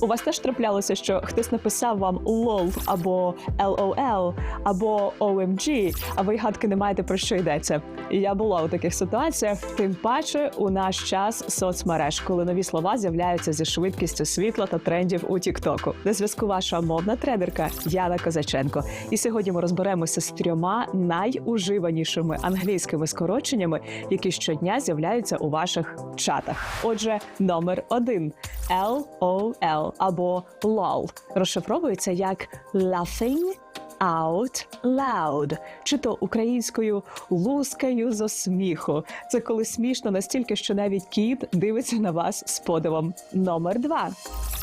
У вас теж траплялося, що хтось написав вам LOL або LOL, або OMG, а ви гадки не маєте про що йдеться. І я була у таких ситуаціях, тим паче у наш час соцмереж, коли нові слова з'являються зі швидкістю світла та трендів у Тіктоку. На зв'язку ваша мовна тренерка Яна Козаченко. І сьогодні ми розберемося з трьома найуживанішими англійськими скороченнями, які щодня з'являються у ваших чатах. Отже, номер один LOL або LOL розшифровується як laughing out loud, чи то українською лускаю зо сміху. Це коли смішно настільки, що навіть кіт дивиться на вас з подивом. Номер два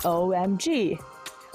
OMG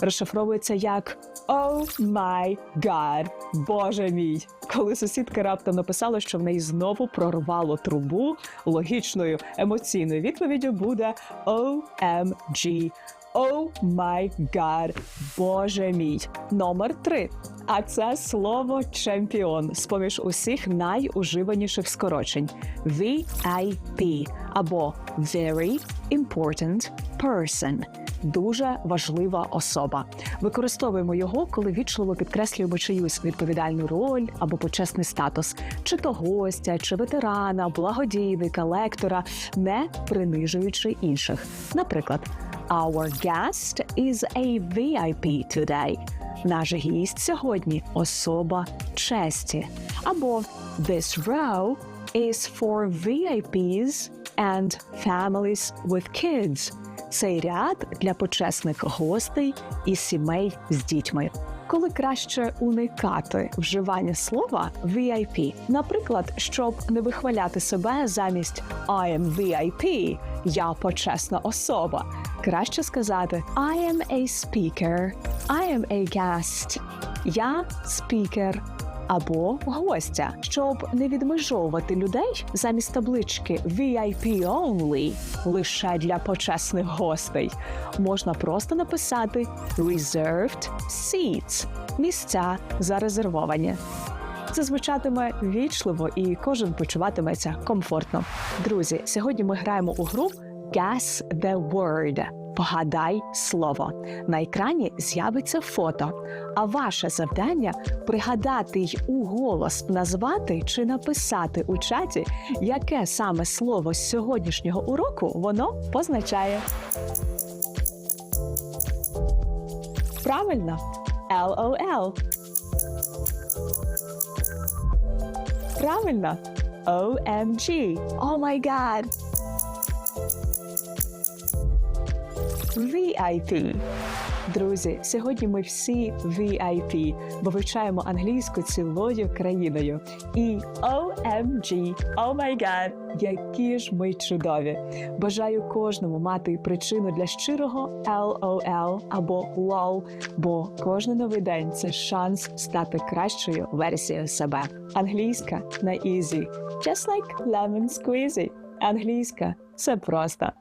розшифровується як Oh my God, Боже мій. Коли сусідка раптом написала, що в неї знову прорвало трубу, логічною емоційною відповіддю буде OMG. Oh my God, Боже мій. Номер три. А це слово чемпіон з поміж усіх найуживаніших скорочень VIP або Very Important Person. Дуже важлива особа. Використовуємо його, коли вічливо підкреслюємо чиюсь відповідальну роль або почесний статус, чи то гостя, чи ветерана, благодійника, лектора, не принижуючи інших. Наприклад, Our guest is a VIP today. Наш гість сьогодні особа честі. Або This row is for VIPs and families with kids. Цей ряд для почесних гостей і сімей з дітьми. Коли краще уникати вживання слова VIP, наприклад, щоб не вихваляти себе замість I am VIP, я почесна особа, краще сказати I am a speaker, I am a guest, я спікер або гостя, щоб не відмежовувати людей замість таблички VIP only лише для почесних гостей. Можна просто написати reserved seats місця зарезервовані. Це звучатиме вічливо і кожен почуватиметься комфортно. Друзі, сьогодні ми граємо у гру Guess the Word. Вгадай слово. На екрані з'явиться фото, а ваше завдання пригадати й уголос назвати чи написати у чаті, яке саме слово з сьогоднішнього уроку воно позначає. Правильно, LOL. Правильно, OMG. Oh my God. VIP. Друзі, сьогодні ми всі VIP, бо вивчаємо англійську цілою країною. І OMG, oh my God, які ж ми чудові! Бажаю кожному мати причину для щирого LOL або LOL, бо кожен новий день це шанс стати кращою версією себе. Англійська на ізі. Just like lemon squeezy. Англійська це просто.